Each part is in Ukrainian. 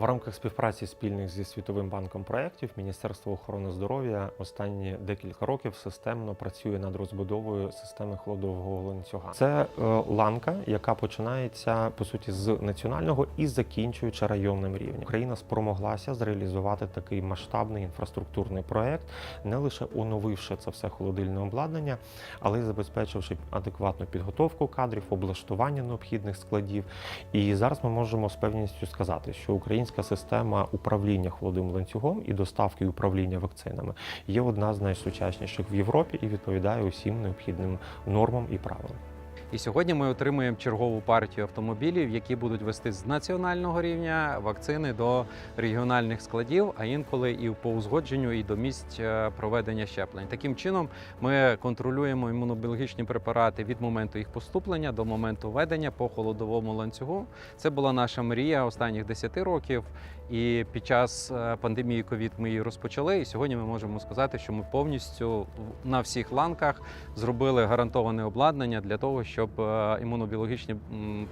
В рамках співпраці спільних зі Світовим банком проєктів Міністерство охорони здоров'я останні декілька років системно працює над розбудовою системи холодового ланцюга. Це е, ланка, яка починається по суті з національного і закінчуючи районним рівнем. Україна спромоглася зреалізувати такий масштабний інфраструктурний проєкт, не лише оновивши це все холодильне обладнання, але й забезпечивши адекватну підготовку кадрів, облаштування необхідних складів. І зараз ми можемо з певністю сказати, що українська система управління холодним ланцюгом і доставки і управління вакцинами є одна з найсучасніших в Європі і відповідає усім необхідним нормам і правилам. І сьогодні ми отримуємо чергову партію автомобілів, які будуть вести з національного рівня вакцини до регіональних складів, а інколи і по узгодженню, і до місць е, проведення щеплень. Таким чином ми контролюємо імунобіологічні препарати від моменту їх поступлення до моменту введення по холодовому ланцюгу. Це була наша мрія останніх 10 років. І під час е, пандемії ковід ми її розпочали. І сьогодні ми можемо сказати, що ми повністю на всіх ланках зробили гарантоване обладнання для того, щоб е, імунобіологічні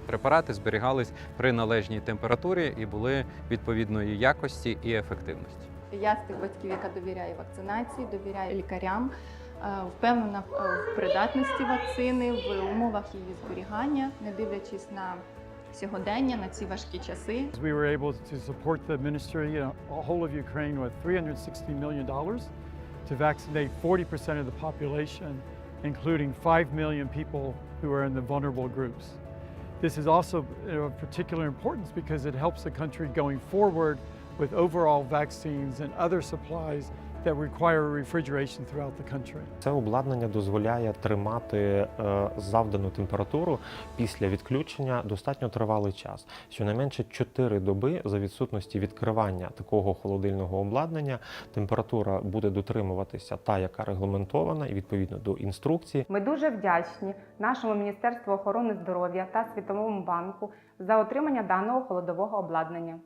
препарати зберігались при належній температурі і були відповідної якості і ефективності. Я з тих батьків, яка довіряє вакцинації, довіряє лікарям, е, впевнена в придатності вакцини, в умовах її зберігання, не дивлячись на сьогодення, на ці важкі часи. We were able to support the ministry, uh, whole of Ukraine, with $360 million to vaccinate 40% of the population, including 5 million people who are in the vulnerable groups. This is also of particular importance because it helps the country going forward with overall vaccines and other supplies that require refrigeration throughout the country. Це обладнання дозволяє тримати е, завдану температуру після відключення достатньо тривалий час. Щонайменше 4 доби за відсутності відкривання такого холодильного обладнання температура буде дотримуватися та, яка регламентована, і відповідно до інструкції. Ми дуже вдячні нашому Міністерству охорони здоров'я та Світовому банку за отримання даного холодового обладнання.